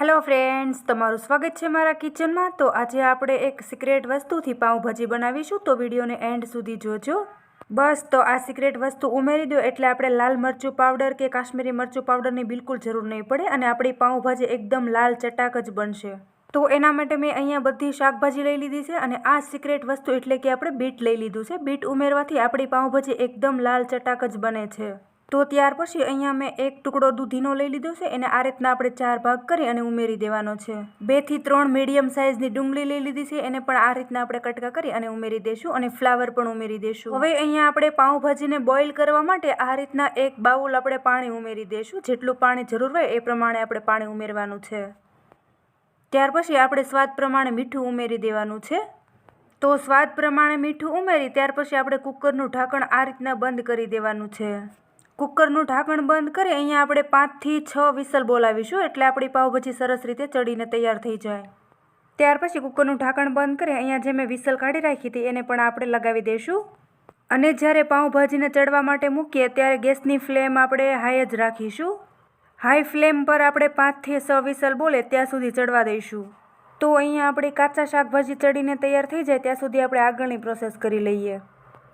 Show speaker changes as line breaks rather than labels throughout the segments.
Hello friends તમારું સ્વાગત છે મારા કિચનમાં તો આજે આપણે એક સિક્રેટ વસ્તુથી પાઉંભાજી બનાવીશું. તો વિડીયોને એન્ડ સુધી જોજો. બસ, તો આ સિક્રેટ વસ્તુ ઉમેરી દો. એટલે આપણે લાલ મરચું પાવડર કે કાશ્મીરી મરચું પાવડરની બિલકુલ જરૂર નહીં પડે અને આપણી પાઉંભાજી એકદમ લાલ ચટાક જ બનશે. તો એના માટે મેં અહીંયા બધી શાકભાજી લઈ લીધી છે અને આ સિક્રેટ વસ્તુ એટલે કે આપણે બીટ લઈ લીધું છે. બીટ ઉમેરવાથી આપણી પાઉંભાજી એકદમ લાલ ચટાક જ બને છે. તો ત્યાર પછી અહીંયા મેં એક ટુકડો દૂધીનો લઈ લીધો છે, એને આ રીતના આપણે ચાર ભાગ કરી અને ઉમેરી દેવાનો છે. બેથી ત્રણ મીડિયમ સાઇઝની ડુંગળી લઈ લીધી છે, એને પણ આ રીતના આપણે કટકા કરી અને ઉમેરી દઈશું અને ફ્લાવર પણ ઉમેરી દઈશું હવે અહીંયા આપણે પાઉંભાજીને બોઇલ કરવા માટે આ રીતના એક બાઉલ આપણે પાણી ઉમેરી દઈશું જેટલું પાણી જરૂર હોય એ પ્રમાણે આપણે પાણી ઉમેરવાનું છે. ત્યાર પછી આપણે સ્વાદ પ્રમાણે મીઠું ઉમેરી દેવાનું છે. તો સ્વાદ પ્રમાણે મીઠું ઉમેરી, ત્યાર પછી આપણે કુકરનું ઢાંકણ આ રીતના બંધ કરી દેવાનું છે. કુકરનું ઢાંકણ બંધ કરી અહીંયા આપણે પાંચથી છ વિસલ બોલાવીશું એટલે આપણી પાવભાજી સરસ રીતે ચડીને તૈયાર થઈ જાય. ત્યાર પછી કુકરનું ઢાંકણ બંધ કરી અહીંયા જે મેં વિસલ કાઢી રાખી હતી એને પણ આપણે લગાવી દઈશું અને જ્યારે પાઉંભાજીને ચડવા માટે મૂકીએ ત્યારે ગેસની ફ્લેમ આપણે હાઈ જ રાખીશું. હાઈ ફ્લેમ પર આપણે પાંચથી છ વિસલ બોલે ત્યાં સુધી ચડવા દઈશું. તો અહીંયા આપણે કાચા શાકભાજી ચડીને તૈયાર થઈ જાય ત્યાં સુધી આપણે આગળની પ્રોસેસ કરી લઈએ.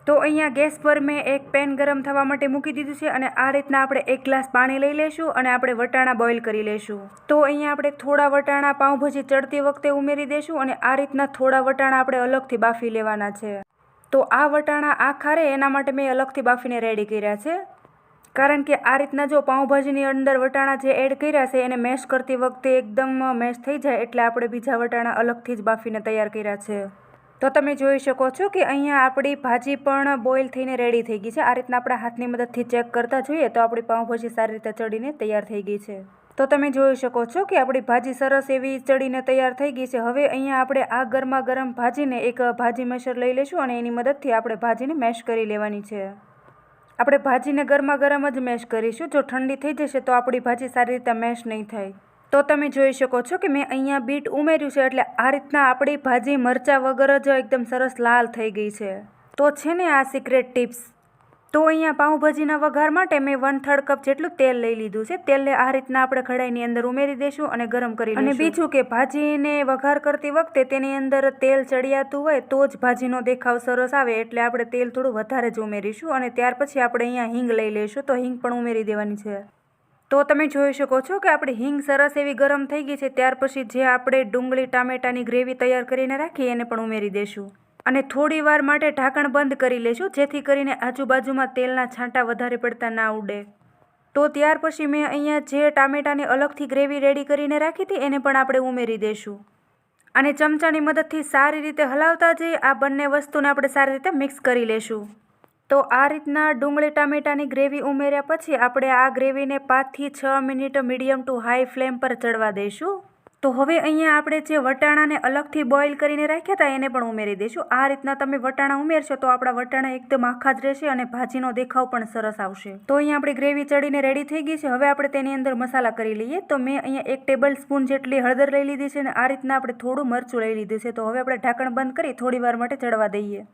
તો અહીંયા ગેસ પર મેં એક પેન ગરમ થવા માટે મૂકી દીધું છે અને આ રીતના આપણે એક ગ્લાસ પાણી લઈ લઈશું અને આપણે વટાણા બોઇલ કરી લઈશું. તો અહીંયા આપણે થોડા વટાણા પાઉંભાજી ચડતી વખતે ઉમેરી દઈશું અને આ રીતના થોડા વટાણા આપણે અલગથી બાફી લેવાના છે. તો આ વટાણા આ ખારે એના માટે મેં અલગથી બાફીને રેડી કર્યા છે. કારણ કે આ રીતના જો પાઉંભાજીની અંદર વટાણા જે એડ કર્યા છે એને મેશ કરતી વખતે એકદમ મેશ થઈ જાય એટલે આપણે બીજા વટાણા અલગથી જ બાફીને તૈયાર કર્યા છે. તો તમે જોઈ શકો છો કે અહીંયા આપણી ભાજી પણ બોઇલ થઈને રેડી થઈ ગઈ છે. આ રીતના આપણા હાથની મદદથી ચેક કરતા જોઈએ તો આપણી પાઉંભાજી સારી રીતે ચડીને તૈયાર થઈ ગઈ છે. તો તમે જોઈ શકો છો કે આપણી ભાજી સરસ એવી ચડીને તૈયાર થઈ ગઈ છે. હવે અહીંયા આપણે આ ગરમા ગરમ ભાજીને એક ભાજી મેશર લઈ લઈશું અને એની મદદથી આપણે ભાજીને મેશ કરી લેવાની છે. આપણે ભાજીને ગરમા ગરમ જ મેશ કરીશું. જો ઠંડી થઈ જશે તો આપણી ભાજી સારી રીતે મેશ નહીં થાય. તો તમે જોઈ શકો છો કે મેં અહીંયા બીટ ઉમેર્યું છે એટલે આ રીતના આપણી ભાજી મરચાં વગર જ એકદમ સરસ લાલ થઈ ગઈ છે. તો છે ને આ સિક્રેટ ટિપ્સ તો અહીંયા પાઉંભાજીના વઘાર માટે મેં વન થર્ડ કપ જેટલું તેલ લઈ લીધું છે. તેલને આ રીતના આપણે કઢાઈની અંદર ઉમેરી દઈશું અને ગરમ કરી અને બીજું કે ભાજીને વઘાર કરતી વખતે તેની અંદર તેલ ચડિયાતું હોય તો જ ભાજીનો દેખાવ સરસ આવે એટલે આપણે તેલ થોડું વધારે જ ઉમેરીશું અને ત્યાર પછી આપણે અહીંયા હિંગ લઈ લઈશું તો હિંગ પણ ઉમેરી દેવાની છે. તો તમે જોઈ શકો છો કે આપણી હિંગ સરસ એવી ગરમ થઈ ગઈ છે, ત્યાર પછી જે આપણે ડુંગળી, ટામેટાની ગ્રેવી તૈયાર કરીને રાખી એને પણ ઉમેરી દઈશું અને થોડી વાર માટે ઢાંકણ બંધ કરી લેશું, જેથી કરીને આજુબાજુમાં તેલના છાંટા વધારે પડતા ના ઉડે. તો ત્યાર પછી મેં અહીંયા જે ટામેટાને અલગથી ગ્રેવી રેડી કરીને રાખી હતી, એને પણ આપણે ઉમેરી દઈશું અને ચમચાની મદદથી સારી રીતે હલાવતા જઈ આ બંને વસ્તુને આપણે સારી રીતે મિક્સ કરી લેશું. તો આ રીતના ડુંગળી ટામેટાની ગ્રેવી ઉમેર્યા પછી આપણે આ ગ્રેવીને પાંચથી છ minute medium to high flame પર ચડવા દઈશું. તો હવે અહીંયા આપણે જે વટાણાને અલગથી બોઇલ કરીને રાખ્યા હતા એને પણ ઉમેરી દઈશું. આ રીતના તમે વટાણા ઉમેરશો તો આપણા વટાણા એકદમ આખા જ રહેશે અને ભાજીનો દેખાવ પણ સરસ આવશે. તો અહીંયા આપણી ગ્રેવી ચડીને રેડી થઈ ગઈ છે. હવે આપણે તેની અંદર મસાલા કરી લઈએ. તો મેં અહીંયા એક ટેબલ સ્પૂન જેટલી હળદર લઈ લીધી છે અને આ રીતના આપણે થોડું મરચું લઈ લીધું છે. તો હવે આપણે ઢાંકણ બંધ કરી થોડી વાર માટે ચડવા દઈએ.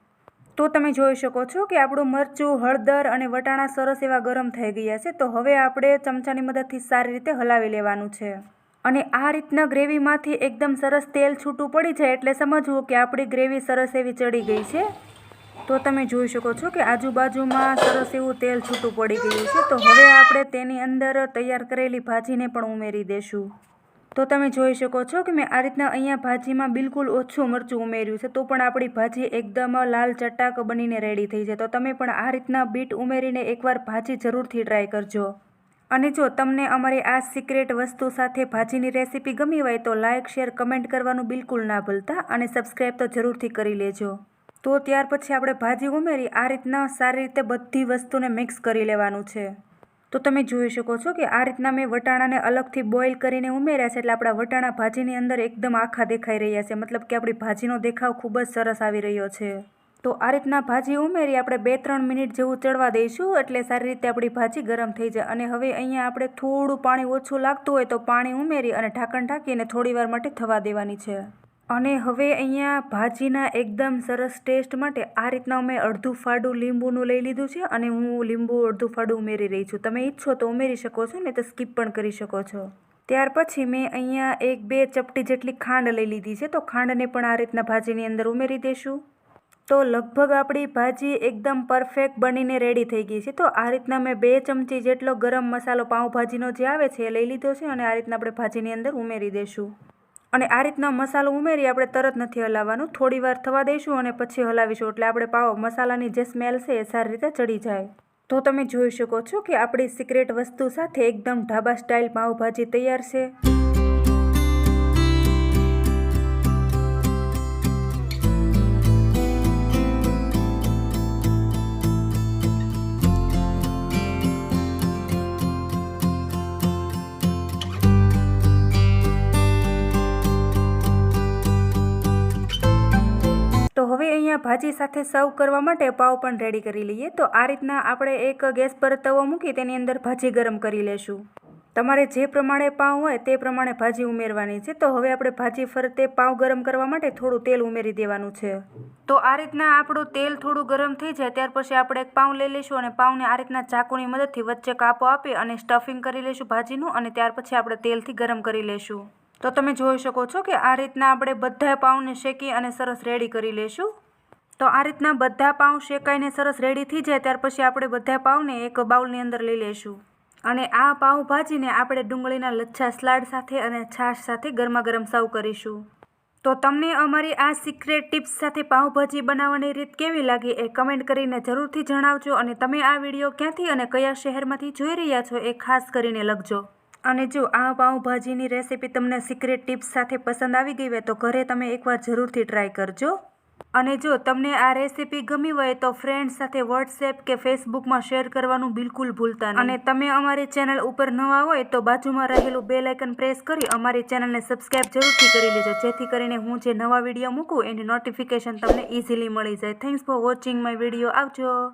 તો તમે જોઈ શકો છો કે આપણું મરચું, હળદર અને વટાણા સરસ એવા ગરમ થઈ ગયા છે. તો હવે આપણે ચમચાની મદદથી સારી રીતે હલાવી લેવાનું છે. અને આ રીતના ગ્રેવીમાંથી એકદમ સરસ તેલ છૂટું પડી જાય એટલે સમજવું કે આપણી ગ્રેવી સરસ એવી ચડી ગઈ છે. તો તમે જોઈ શકો છો કે આજુબાજુમાં સરસ એવું તેલ છૂટું પડી ગયું છે. તો હવે આપણે તેની અંદર તૈયાર કરેલી ભાજીને પણ ઉમેરી દઈશું તો તમે જોઈ શકો છો કે મેં આ રીતના અહીંયા ભાજીમાં બિલકુલ ઓછું મરચું ઉમેર્યું છે, તો પણ આપણી ભાજી એકદમ લાલ ચટાક બનીને રેડી થઈ છે. તો તમે પણ આ રીતના બીટ ઉમેરીને એકવાર ભાજી જરૂરથી ટ્રાય કરજો. અને જો તમને અમારી આ સિક્રેટ વસ્તુ સાથે ભાજીની રેસીપી ગમી હોય તો લાઇક શેર, કમેન્ટ કરવાનું બિલકુલ ના ભૂલતા અને સબસ્ક્રાઈબ તો જરૂરથી કરી લેજો. તો ત્યાર પછી આપણે ભાજી ઉમેરી આ રીતના સારી રીતે બધી વસ્તુને મિક્સ કરી લેવાનું છે. તો તમે જોઈ શકો છો કે આ રીતના મેં વટાણાને અલગથી બોઇલ કરીને ઉમેર્યા છે એટલે આપણા વટાણા ભાજીની અંદર એકદમ આખા દેખાઈ રહ્યા છે. મતલબ કે આપણી ભાજીનો દેખાવ ખૂબ જ સરસ આવી રહ્યો છે. તો આ રીતના ભાજી ઉમેરી આપણે બે ત્રણ મિનિટ જેવું ચડવા દઈશું એટલે સારી રીતે આપણી ભાજી ગરમ થઈ જાય. અને હવે અહીંયા આપણે થોડું પાણી ઓછું લાગતું હોય તો પાણી ઉમેરી અને ઢાંકણ ઢાંકીને થોડી વાર માટે થવા દેવાની છે. અને હવે અહીંયા ભાજીના એકદમ સરસ ટેસ્ટ માટે આ રીતના મેં અડધું ફાડું લીંબુનું લઈ લીધું છે અને હું લીંબુ અડધું ફાડું ઉમેરી રહી છું. તમે ઈચ્છો તો ઉમેરી શકો છો ને તો સ્કીપ પણ કરી શકો છો. ત્યાર પછી મેં અહીંયા એક બે ચપટી જેટલી ખાંડ લઈ લીધી છે, તો ખાંડને પણ આ રીતના ભાજીની અંદર ઉમેરી દઈશું તો લગભગ આપણી ભાજી એકદમ પરફેક્ટ બનીને રેડી થઈ ગઈ છે. તો આ રીતના મેં બે ચમચી જેટલો ગરમ મસાલો પાઉંભાજીનો જે આવે છે એ લઈ લીધો છે અને આ રીતના આપણે ભાજીની અંદર ઉમેરી દઈશું અને આ રીતના મસાલો ઉમેરી આપણે તરત નથી હલાવવાનું. થોડી વાર થવા દઈશું અને પછી હલાવીશું એટલે આપણે પાવ મસાલાની જે સ્મેલ છે એ સારી રીતે ચડી જાય. તો તમે જોઈ શકો છો કે આપણી સિક્રેટ વસ્તુ સાથે એકદમ ઢાબા સ્ટાઇલ પાઉભાજી તૈયાર છે. તો હવે અહીંયા ભાજી સાથે સર્વ કરવા માટે પાવ પણ રેડી કરી લઈએ. તો આ રીતના આપણે એક ગેસ પર તવો મૂકી તેની અંદર ભાજી ગરમ કરી લેશું. તમારે જે પ્રમાણે પાવ હોય તે પ્રમાણે ભાજી ઉમેરવાની છે. તો હવે આપણે ભાજી ફરતે પાવ ગરમ કરવા માટે થોડું તેલ ઉમેરી દેવાનું છે. તો આ રીતના આપણું તેલ થોડું ગરમ થઈ જાય ત્યાર પછી આપણે એક પાઉં લઈ લઈશું અને પાઉંને આ રીતના ચાકુની મદદથી વચ્ચે કાપો આપી અને સ્ટફિંગ કરી લઈશું ભાજીનું અને ત્યાર પછી આપણે તેલથી ગરમ કરી લઈશું. તો તમે જોઈ શકો છો કે આ રીતના આપણે બધા પાઉંને શેકી અને સરસ રેડી કરી લઈશું તો આ રીતના બધા પાઉં શેકાઈને સરસ રેડી થઈ જાય ત્યાર પછી આપણે બધા પાઉંને એક બાઉલની અંદર લઈ લઈશું અને આ પાઉં ભાજીને આપણે ડુંગળીના લચ્છા સ્લાડ સાથે અને છાશ સાથે ગરમા ગરમ સર્વ કરીશું. તો તમને અમારી આ સિક્રેટ ટિપ્સ સાથે પાઉંભાજી બનાવવાની રીત કેવી લાગી એ કમેન્ટ કરીને જરૂરથી જણાવજો અને તમે આ વીડિયો ક્યાંથી અને કયા શહેરમાંથી જોઈ રહ્યા છો એ ખાસ કરીને લખજો. અને જો આ પાઉંભાજીની રેસીપી તમને સિક્રેટ ટિપ્સ સાથે પસંદ આવી ગઈ હોય તો ઘરે તમે એકવાર જરૂરથી ટ્રાય કરજો. અને જો તમને આ રેસીપી ગમી હોય તો ફ્રેન્ડ સાથે વોટ્સએપ કે ફેસબુકમાં શેર કરવાનું બિલકુલ ભૂલતા નહીં. અને તમે અમારી ચેનલ ઉપર નવા હોય તો બાજુમાં રહેલું બેલ આઇકન પ્રેસ કરી અમારી ચેનલને સબસ્ક્રાઇબ જરૂરથી કરી લેજો. જેથી કરીને હું જે નવા વીડિયો મૂકું એની નોટિફિકેશન તમને ઇઝીલી મળી જાય. Thanks for watching my video આવજો.